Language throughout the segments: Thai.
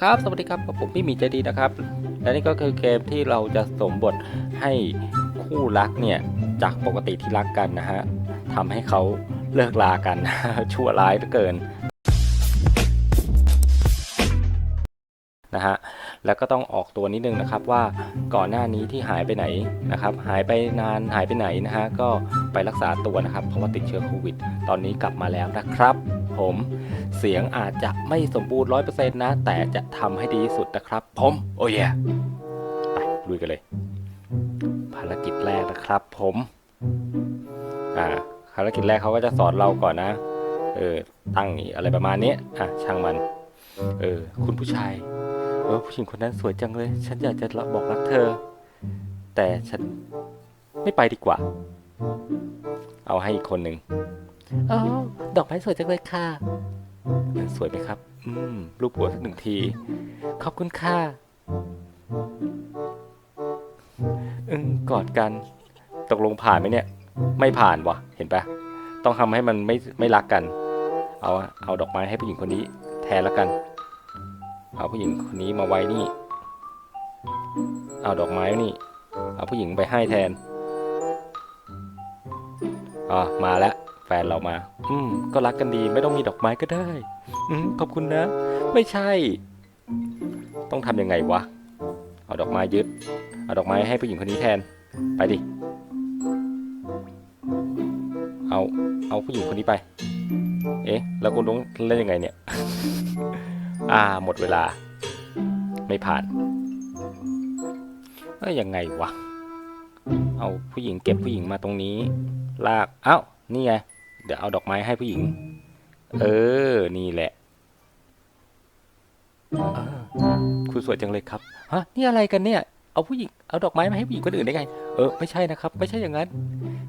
ครับ สวัสดีครับผมพี่หมีใจดีนะครับ และนี่ก็คือเกมที่เราจะสมบทให้คู่รักเนี่ยจากปกติที่รักกันนะฮะทำให้เขาเลิกลากัน ชั่วร้ายเหลือเกินนะฮะแล้วก็ต้องออกตัวนิดนึงนะครับว่าก่อนหน้านี้ที่หายไปไหนนะครับ หายไปนานหายไปไหนนะฮะก็ไปรักษาตัวนะครับ เพราะว่าติดเชื้อโควิด ตอนนี้กลับมาแล้วนะครับ ผม เสียงอาจจะไม่สมบูรณ์ร้อยเปอร์เซ็นต์นะ แต่จะทำให้ดีที่สุดนะครับผมโอ้ยไปลุยกันเลย ภารกิจแรกนะครับผมอ่าภารกิจแรกเขาก็จะสอนเราก่อนนะ เออตั้งอะไรประมาณนี้อะช่างมัน เออ คุณผู้ชายเออผู้หญิงคนนั้นสวยจังเลย ฉันอยากจะบอกรักเธอ แต่ฉันไม่ไปดีกว่า เอาให้อีกคนหนึ่ง อ๋อ ดอกไม้สวยจังเลยค่ะ สวยไหมครับ อืม รูปหัวสักหนึ่งที ขอบคุณค่ะอืมกอดกัน ตกลงผ่านไหมเนี่ย ไม่ผ่านวะเห็นปะต้องทำให้มันไม่ไม่รักกัน เอาเอาดอกไม้ให้ผู้หญิงคนนี้ แทนแล้วกัน เอาผู้หญิงคนนี้มาไว้นี่ เอาดอกไม้นี่ เอาผู้หญิงไปให้แทนอ๋อมาแล้ว ฟนเรามา อืม ก็รักกันดีไม่ต้องมีดอกไม้ก็ได้ อืมขอบคุณนะ ไม่ใช่ ต้องทำยังไงวะ เอาดอกไม้ยึด เอาดอกไม้ให้ผู้หญิงคนนี้แทน ไปดิ เอา เอาผู้หญิงคนนี้ไป เอ๊ะ แล้วคุณต้องเล่นยังไงเนี่ย อ่า หมดเวลา ไม่ผ่านเอ้ยยังไงวะ เอาผู้หญิงเก็บผู้หญิงมาตรงนี้ ลาก เอ้า นี่ไงเดี๋ยวเอาดอกไม้ให้ผู้หญิง เออ นี่แหละเออคุณสวยจังเลยครับ ฮะ นี่อะไรกันเนี่ย เอาผู้หญิง เอาดอกไม้มาให้ผู้หญิงคนอื่นได้ไง เออ ไม่ใช่นะครับ ไม่ใช่อย่างนั้น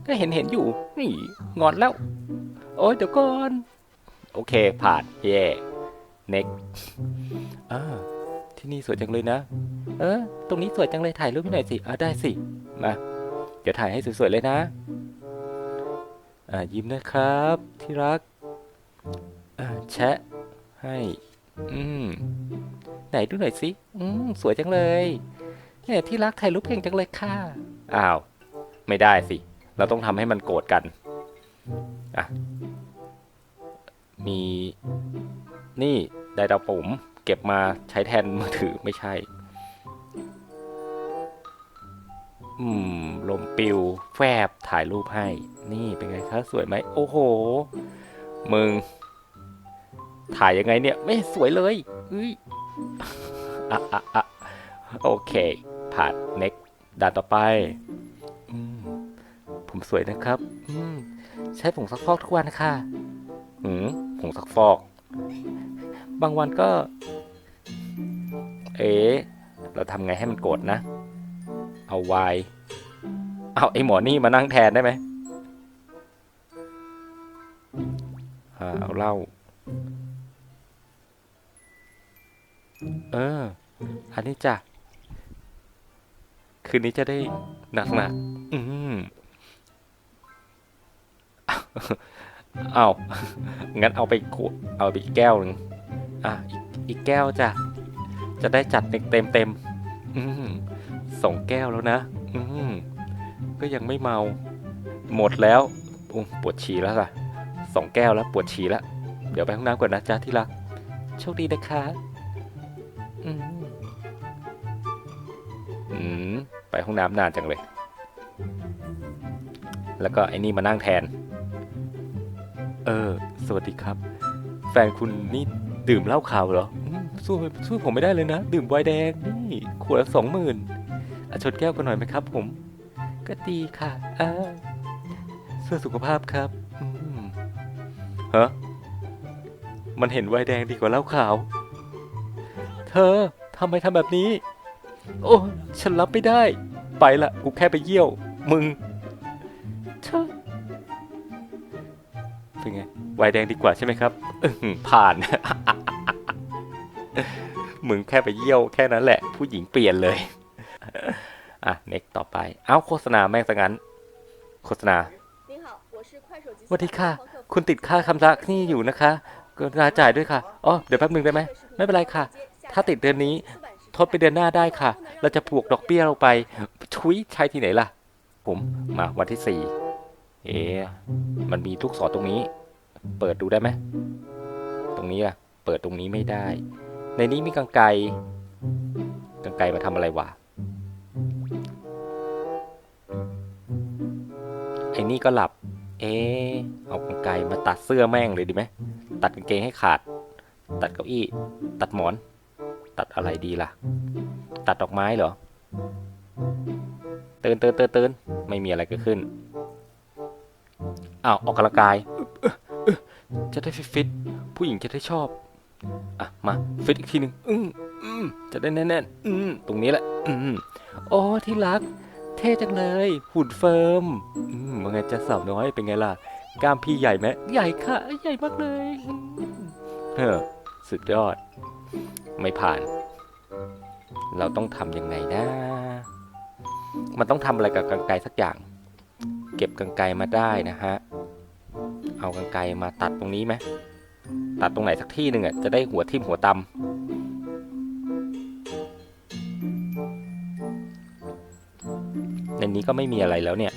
ก็เห็นเห็นอยู่ นี่ งอนแล้ว โอ้ยเดี๋ยวก่อน โอเค ผ่าน เย่ next อ่าที่นี่สวยจังเลยนะ เออ ตรงนี้สวยจังเลย ถ่ายรูปให้หน่อยสิ อ่าได้สิ มา เดี๋ยวถ่ายให้สวยๆเลยนะอ่า ยิ้มนะครับที่รักแชะให้ อืม ไหนดูหน่อยสิ อืม สวยจังเลยเนี่ยที่รักถ่ายรูปเก่งจังเลยค่ะ อ้าว ไม่ได้สิ เราต้องทำให้มันโกรธกัน อะ มี นี่ ไดดาวปุ๋มเก็บมาใช้แทนมือถือไม่ใช่ อืม ปิวแฟบถ่ายรูปให้ นี่เป็นไงคะสวยไหมโอ้โห มึง ถ่ายยังไงเนี่ย ไม่สวยเลยเฮ้ยอะอะอะโอเค ผ่านเน็กด่านต่อไปอผมสวยนะครับ อืใช้ผงซักฟอกทุกวันค่ะหืมผงซักฟอก บางวันก็ เอ๋เราทำไงให้มันโกรธนะ เอาไวาย เอาไอหมอนี่มานั่งแทนได้ไหมเอาเล้าเออ อันนี้จ้ะ คืนนี้จะได้หนักหนักอืมเอางั้นเอาไปขวดเอาไปแก้วหนึ่งอะอีกอีกแก้วจ้ะ จะได้จัดเต็มเต็มเต็มอืมสองแก้วแล้วนะ อืม ก็ยังไม่เมา หมดแล้วอุ้มปวดฉี่แล้วค่ะสองแก้วแล้วปวดฉี่แล้วเดี๋ยวไปห้องน้ำก่อนนะจ๊ะที่รัก โชคดีนะคะอืมอืมไปห้องน้ำนานจังเลย แล้วก็ไอ้นี่มานั่งแทน เออ สวัสดีครับ แฟนคุณนี่ดื่มเหล้าขาวเหรออสู้สู้ผมไม่ได้เลยนะ ดื่มไวน์แดงนี่ขวดละสองหมื่นอชนแก้วกันหน่อยไหมครับผม ก็ดีค่ะอ่าเพื่อสุขภาพครับอืมฮะมันเห็นไวน์แดงดีกว่าเหล้าขาว เธอทำไมทำแบบนี้ โอ้ฉันรับไม่ได้ ไปละกูแค่ไปเยี่ยว มึงเธอเป็นไงไวน์แดงดีกว่าใช่ไหมครับอื้อหือผ่าน มึงแค่ไปเยี่ยวแค่นั้นแหละ ผู้หญิงเปลี่ยนเลย อะ next ต่อไป เอาโฆษณาแม่งซะงั้น โฆษณาสวัสดีค่ะ คุณติดค่าคำระนี่อยู่นะคะกรุณาจ่ายด้วยค่ะ อ๋อ เดี๋ยวแป๊บหนึ่งได้ไหม ไม่เป็นไรค่ะ ถ้าติดเดือนนี้ ทดไปเดือนหน้าได้ค่ะ เราจะผูกดอกเบี้ยเราไป ชุยใช้ที่ไหนล่ะ ผมมาวันที่สี่ เอ๊มันมีทุกศรตรงนี้ เปิดดูได้ไหม ตรงนี้อะเปิดตรงนี้ไม่ได้ ในนี้มีกางไกกางไกมาทำอะไรวะ ไอ้นี่ก็หลับ เอ๊ะเอากางไกมาตัดเสื้อแม่งเลยดีไหมตัดกางเกงให้ขาด ตัดเก้าอี้ ตัดหมอน ตัดอะไรดีล่ะ ตัดดอกไม้เหรอเตือนเตือนเตือนเตือนไม่มีอะไรเกิดขึ้นอ้าวออกกำลังกาย จะได้ฟิตฟิตๆผู้หญิงจะได้ชอบ อะ มาฟิตอีกทีหนึ่งอืมอืมจะได้แน่นๆอืมตรงนี้แหละ อืมโอ้ที่รัก เท่จังเลย หุ่นเฟิร์มอืมว่าไงจะสาวน้อยเป็นไงล่ะ กล้ามพี่ใหญ่ไหมใหญ่ค่ะ ใหญ่มากเลยอืมเออสุดยอด ไม่ผ่าน เราต้องทำยังไงนะ มันต้องทำอะไรกับกรรไกรสักอย่าง เก็บกรรไกรมาได้นะฮะ เอากรรไกรมาตัดตรงนี้ไหมตัดตรงไหนสักที่หนึ่งอะจะได้หัวทิ่มหัวตำ ในนี้ก็ไม่มีอะไรแล้วเนี่ย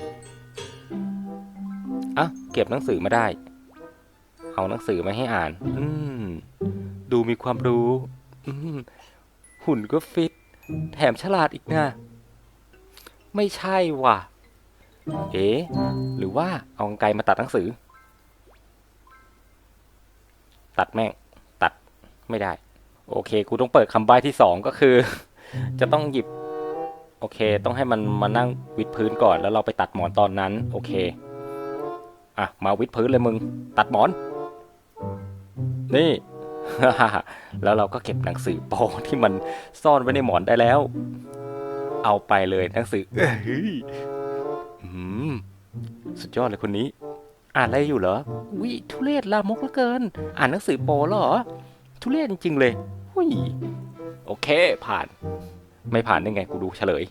อะเก็บหนังสือมาได้ เอาหนังสือมาให้อ่าน อืมดูมีความรู้ อืมหุ่นก็ฟิต แถมฉลาดอีกนะไม่ใช่ว่ะ เอ๊หรือว่าเอากรรไกรมาตัดหนังสือ ตัดแม่ง ตัดไม่ได้ โอเคกูต้องเปิดคำใบ้ที่สองก็คือ จะต้องหยิบ โอเค ต้องให้มันมานั่งวิดพื้นก่อนแล้วเราไปตัดหมอนตอนนั้น โอเค อะ มาวิดพื้นเลยมึง ตัดหมอน นี่ แล้วเราก็เก็บหนังสือโปที่มันซ่อนไว้ในหมอนได้แล้ว เอาไปเลยหนังสือเอ้ยอืมสุดยอดเลยคนนี้ อ่านอะไรอยู่เหรอ วิทุเรศลามกเหลือเกิน อ่านหนังสือโปเหรอ ทุเรศจริงๆเลยหุยโอเค ผ่าน ไม่ผ่านได้ไงกูดูเฉลย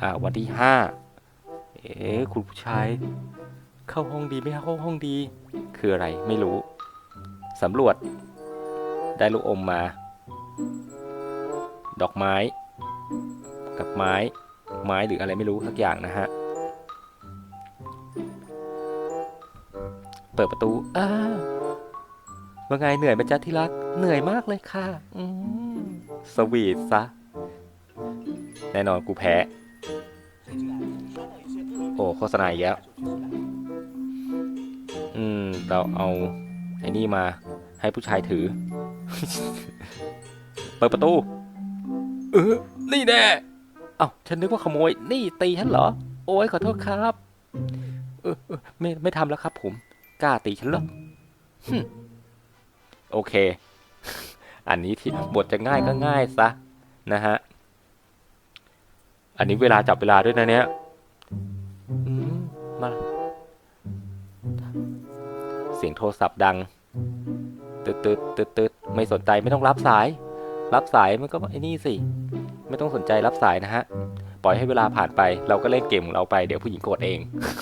อ่า วันที่ห้าเอ๊ะคุณผู้ชาย เข้าห้องดีไม่เข้าห้องดี คืออะไรไม่รู้สำรวจ ได้ลูกอมมา ดอกไม้ กับไม้ ไม้หรืออะไรไม่รู้สักอย่างนะฮะ เปิดประตูอ้า ว่าไงเหนื่อยไหมจ๊ะที่รัก เหนื่อยมากเลยค่ะ อืมสวีทซะ แน่นอนกูแพ้ โอ้โฆษณาอีกแล้ว อืม เราเอาไอ้นี่มาให้ผู้ชายถือ เปิดประตู เออ นี่แน่เอ้าฉันนึกว่าขโมย นี่ตีฉันเหรอ โอ้ยขอโทษครับ เออเออไม่ไม่ทำแล้วครับผม กล้าตีฉันเหรอหึ โอเค อันนี้ที่บทจะง่ายก็ง่ายซะนะฮะ อันนี้เวลาจับเวลาด้วยนะเนี่ยมา เสียงโทรศัพท์ดังตึดตึดตึดตึดไม่สนใจไม่ต้องรับสาย รับสายมันก็ไอ้นี่สิ ไม่ต้องสนใจรับสายนะฮะ ปล่อยให้เวลาผ่านไป เราก็เล่นเกมของเราไป เดี๋ยวผู้หญิงโกรธเอง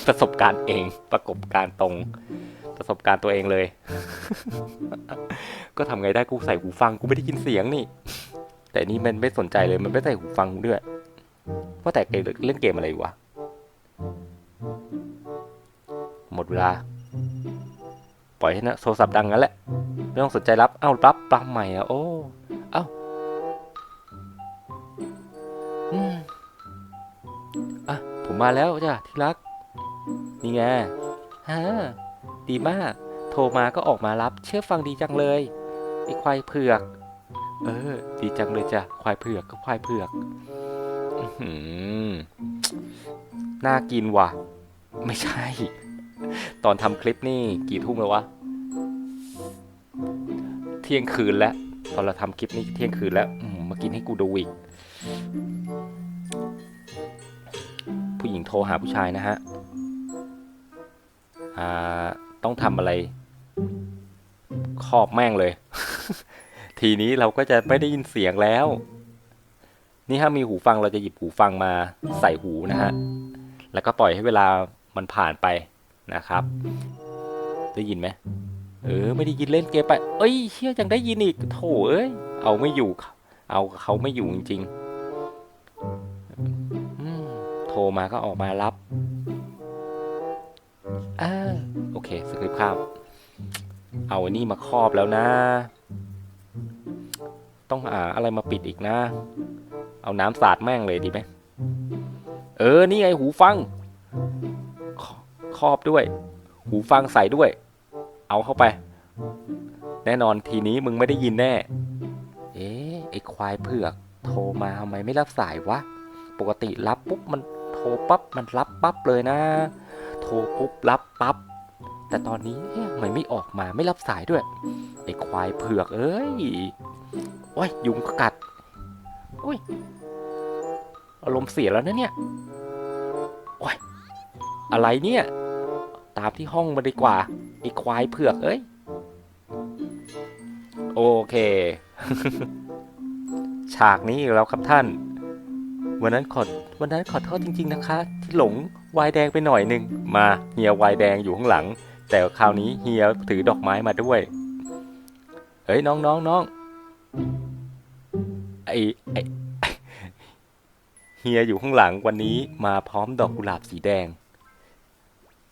ประสบการณ์เอง ประกบการตรง ประสบการณ์ตัวเองเลย ก็ทำไงได้กูใส่หูฟังกูไม่ได้ยินเสียงนี่ แต่นี่มันไม่สนใจเลยมันไม่ใส่หูฟังด้วยว่าแต่เกมเล่นเกมอะไรอยู่วะ หมดเวลา ปล่อยให้นะโทรศัพท์ดังงั้นแหละไม่ต้องสนใจรับ เอ้ารับปั๊มใหม่อะโอ้เอ้าอืมอะผมมาแล้วจ้ะที่รัก นี่ไงฮะ ดีมาก โทรมาก็ออกมารับ เชื่อฟังดีจังเลยไอ้ควายเผือก เออ ดีจังเลยจ้ะ ควายเผือกก็ควายเผือกหือน่ากินว่ะ ไม่ใช่ ตอนทำคลิปนี่กี่ทุ่มแล้ววะ เที่ยงคืนแล้ว ตอนเราทำคลิปนี้เที่ยงคืนแล้วอืมมากินให้กูดูอีก ผู้หญิงโทรหาผู้ชายนะฮะ อ่า ต้องทำอะไรครอบแม่งเลย ทีนี้เราก็จะไม่ได้ยินเสียงแล้ว นี่ถ้ามีหูฟังเราจะหยิบหูฟังมาใส่หูนะฮะ แล้วก็ปล่อยให้เวลามันผ่านไปนะครับ ได้ยินไหมเออ ไม่ได้ยินเล่นเกมไป เอ้ยเชี่ยยังได้ยินอีกโถเอ้ย เอาไม่อยู่ เอาเขาไม่อยู่จริงๆโทรมาก็ออกมารับ อ่าโอเคสคริปต์ข้ามเอาอันนี้มาครอบแล้วนะ ต้องหาอะไรมาปิดอีกนะ เอาน้ำสาดแม่งเลยดีไหมเออ นี่ไงหูฟัง ครอบด้วย หูฟังใส่ด้วย เอาเข้าไป แน่นอนทีนี้มึงไม่ได้ยินแน่ เอ๊ะไอ้ควายเผือก โทรมาทำไมไม่รับสายวะ ปกติรับปุ๊บมันโทรปั๊บมันรับปั๊บเลยนะ ทรปุ๊บรับปั๊บแต่ตอนนี้เอ๊ะทำไมไม่ออกมาไม่รับสายด้วยไอ้ควายเผือกเอ้ยโอ้ยยุงก็กัดโอ้ยอารมณ์เสียแล้วนะเนี่ยโอ้ยอะไรเนี่ย ตามที่ห้องมาดีกว่าไอ้ควายเผือกเอ้ยโอเค ฉากนี้อีกแล้วครับท่าน วันนั้นขอวันนั้นขอโทษจริง ๆ นะคะ ที่หลง วายแดงไปหน่อยหนึ่งมาเฮียวายแดงอยู่ข้างหลัง แต่คราวนี้เฮียถือดอกไม้มาด้วยเฮ้ยน้องน้องน้องไอไอเฮียอยู่ข้างหลังวันนี้มาพร้อมดอกกุหลาบสีแดง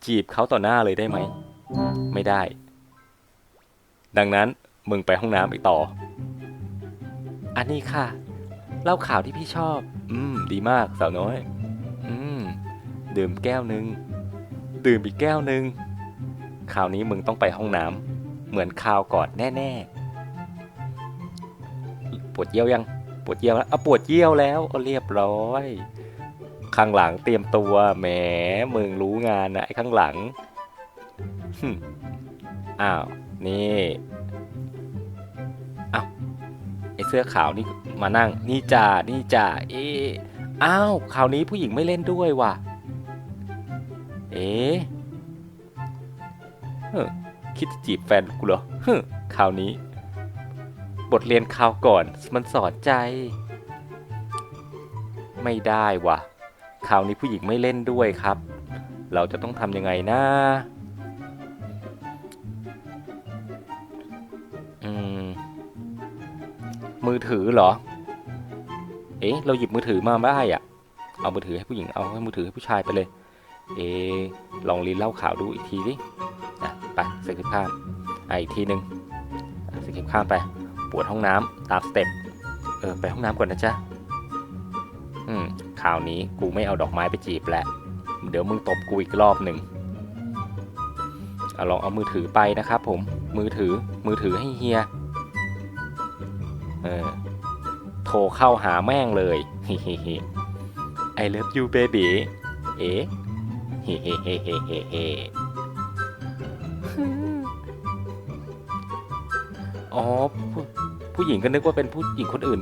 จีบเขาต่อหน้าเลยได้ไหม ไม่ได้ ดังนั้นมึงไปห้องน้ำอีกต่อ อันนี้ค่ะเล่าข่าวที่พี่ชอบ อืม ดีมากสาวน้อย ดื่มแก้วหนึ่งดื่มอีกแก้วหนึ่งคราวนี้มึงต้องไปห้องน้ำเหมือนคราวก่อนแน่ๆ ปวดเยี่ยวยังปวดเยี่ยวแล้วอะปวดเยี่ยวแล้วเรียบร้อยข้างหลังเตรียมตัวแหมมึงรู้งานนะไอ้ข้างหลังอ้าวนี่อ้าวไอ้เสื้อขาวนี่มานั่ง นี่จ่านี่จ่าเอ๊อ้าวคราวนี้ผู้หญิงไม่เล่นด้วยว่ะ อ๊ะเอคิดจะจีบแฟนกูเหรอฮึคราวนี้ บทเรียนคราวก่อนมันสอนใจ ไม่ได้ว่ะคราวนี้ผู้หญิงไม่เล่นด้วยครับ เราจะต้องทำยังไงนะอืมมือถือเหรอ เอ๊ะ เราหยิบมือถือมาไม่ได้อะเอามือถือให้ผู้หญิง เอาให้มือถือให้ผู้ชายไปเลย เอ ลองรีนเล่าข่าวดูอีกทีดินะไปสกิปข้ามอะอีกทีหนึ่งสกิปข้ามไป ปวดห้องน้ำตามสเต็ป เออ ไปห้องน้ำก่อนนะจ๊ะ อืมคราวนี้กูไม่เอาดอกไม้ไปจีบแล้วเดี๋ยวมึงตบกูอีกรอบหนึ่งเอาลองเอามือถือไปนะครับผม มือถือ มือถือให้เฮีย เออ โทรเข้าหาแม่งเลยฮิฮิฮิ I love you baby เอ๊ะเฮ้เฮ้เฮ้เฮ้เฮ้เฮ้อ๋อผู้ผู้หญิงก็นึกว่าเป็นผู้หญิงคนอื่น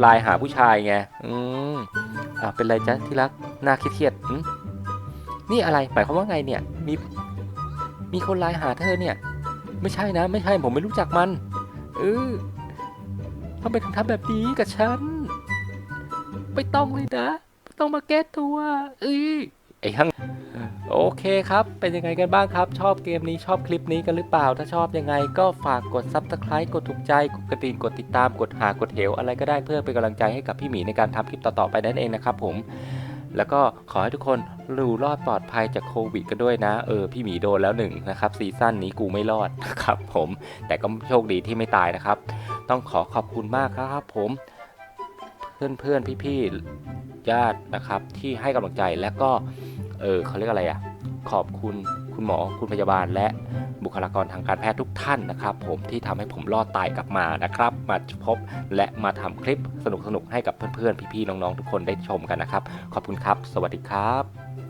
ไลน์หาผู้ชายไง อืมอ่าเป็นไรจ๊ะที่รักหน้าเครียดๆอืมนี่อะไรหมายความว่าไงเนี่ย มี มีคนไลน์หาเธอเนี่ย ไม่ใช่นะ ไม่ใช่ผมไม่รู้จักมัน เออทำไมถึงทำแบบนี้กับฉัน ไม่ต้องเลยนะ ไม่ต้องมาแก้ตัวเอ้ย ไอ้ทั้งโอเคครับ เป็นยังไงกันบ้างครับ ชอบเกมนี้ชอบคลิปนี้กันหรือเปล่า ถ้าชอบยังไงก็ฝากกด Subscribe กดถูกใจ กดกระดิ่งกดติดตามกดหากดเหว อะไรก็ได้เพื่อเป็นกำลังใจให้กับพี่หมีในการทำคลิปต่อๆไปนั่นเองนะครับผมแล้วก็ขอให้ทุกคนรู้รอดปลอดภัยจากโควิดกันด้วยนะ เออ พี่หมีโดนแล้วหนึ่งนะครับ ซีซั่นนี้กูไม่รอดนะครับผม แต่ก็โชคดีที่ไม่ตายนะครับ ต้องขอขอบคุณมากครับผม เพื่อนๆพี่ๆญาตินะครับที่ให้กำลังใจและก็เออเขาเรียกอะไรอะขอบคุณคุณหมอคุณพยาบาล และบุคลากรทางการแพทย์ทุกท่านนะครับ ผมที่ทำให้ผมรอดตายกลับมานะครับ มาพบและมาทำคลิปสนุกๆให้กับเพื่อนๆพี่ๆน้องๆทุกคนได้ชมกันนะครับ ขอบคุณครับ สวัสดีครับ